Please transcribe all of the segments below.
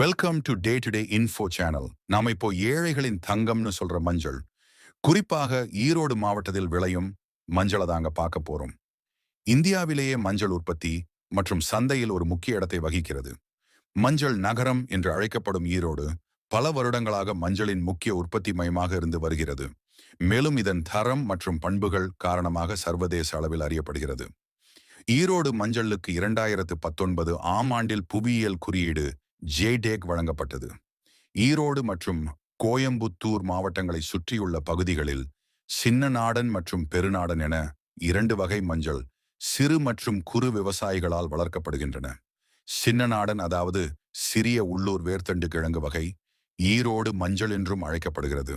Welcome to day to day info channel நாம் இப்போ ஏழைகளின் தங்கம்னு சொல்ற மஞ்சள் குறிப்பாக ஈரோடு மாவட்டத்தில் விளையும் மஞ்சளை தாங்க பார்க்க போறோம். இந்தியாவிலேயே மஞ்சள் உற்பத்தி மற்றும் சந்தையில் ஒரு முக்கிய இடத்தை வகிக்கிறது. மஞ்சள் நகரம் என்று அழைக்கப்படும் ஈரோடு பல வருடங்களாக மஞ்சளின் முக்கிய உற்பத்தி மையமாக இருந்து வருகிறது. மேலும் இதன் தரம் மற்றும் பண்புகள் காரணமாக சர்வதேச அளவில் அறியப்படுகிறது. ஈரோடு மஞ்சளுக்கு இரண்டாயிரத்து பத்தொன்பது ஆம் ஆண்டில் புவியியல் குறியீடு ஜேடேக் வழங்கப்பட்டது. ஈரோடு மற்றும் கோயம்புத்தூர் மாவட்டங்களை சுற்றியுள்ள பகுதிகளில் சின்னநாடன் மற்றும் பெருநாடன் என இரண்டு வகை மஞ்சள் சிறு மற்றும் குறு விவசாயிகளால் வளர்க்கப்படுகின்றன. சின்னநாடன் அதாவது சிறிய உள்ளூர் வேர்த்தண்டு கிழங்கு வகை ஈரோடு மஞ்சள் என்றும் அழைக்கப்படுகிறது.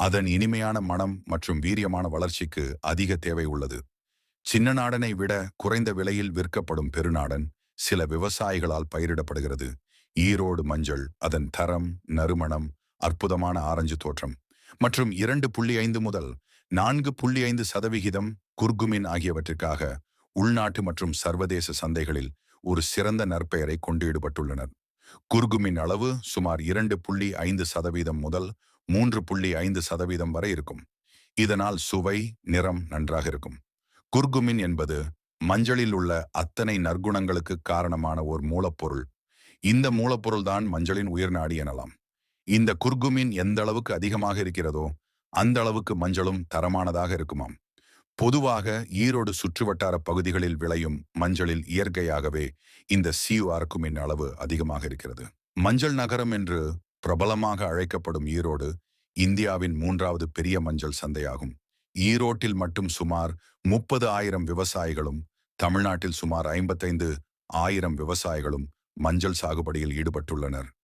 அதன் இனிமையான மனம் மற்றும் வீரியமான வளர்ச்சிக்கு அதிக தேவை உள்ளது. சின்னநாடனை விட குறைந்த விலையில் விற்கப்படும் பெருநாடன் சில விவசாயிகளால் பயிரிடப்படுகிறது. ஈரோடு மஞ்சள் அதன் தரம் நறுமணம் அற்புதமான ஆரஞ்சு தோற்றம். மற்றும் இரண்டு புள்ளி ஐந்து முதல் நான்கு புள்ளி ஐந்து சதவிகிதம் குர்குமின் ஆகியவற்றிற்காக உள்நாட்டு மற்றும் சர்வதேச சந்தைகளில் ஒரு சிறந்த நற்பெயரை கொண்டு ஈடுபட்டுள்ளனர். குர்குமின் அளவு சுமார் இரண்டு புள்ளி ஐந்து சதவீதம் முதல் மூன்று புள்ளி ஐந்து சதவீதம் வரை இருக்கும். இதனால் சுவை நிறம் நன்றாக இருக்கும். குர்குமின் என்பது மஞ்சளில் உள்ள அத்தனை நற்குணங்களுக்கு காரணமான ஒரு மூலப்பொருள். இந்த மூலப்பொருள் தான் மஞ்சளின் உயிர்நாடி எனலாம். இந்த குர்குமின் எந்த அளவுக்கு அதிகமாக இருக்கிறதோ அந்த அளவுக்கு மஞ்சளும் தரமானதாக இருக்குமாம். பொதுவாக ஈரோடு சுற்றுவட்டார பகுதிகளில் விளையும் மஞ்சளில் இயற்கையாகவே இந்த சியுஆர்குமின் அளவு அதிகமாக இருக்கிறது. மஞ்சள் நகரம் என்று பிரபலமாக அழைக்கப்படும் ஈரோடு இந்தியாவின் மூன்றாவது பெரிய மஞ்சள் சந்தையாகும். ஈரோட்டில் மட்டும் சுமார் முப்பது ஆயிரம் விவசாயிகளும் தமிழ்நாட்டில் சுமார் ஐம்பத்தைந்து ஆயிரம் விவசாயிகளும் மஞ்சள் சாகுபடியில் ஈடுபட்டுள்ளனர்.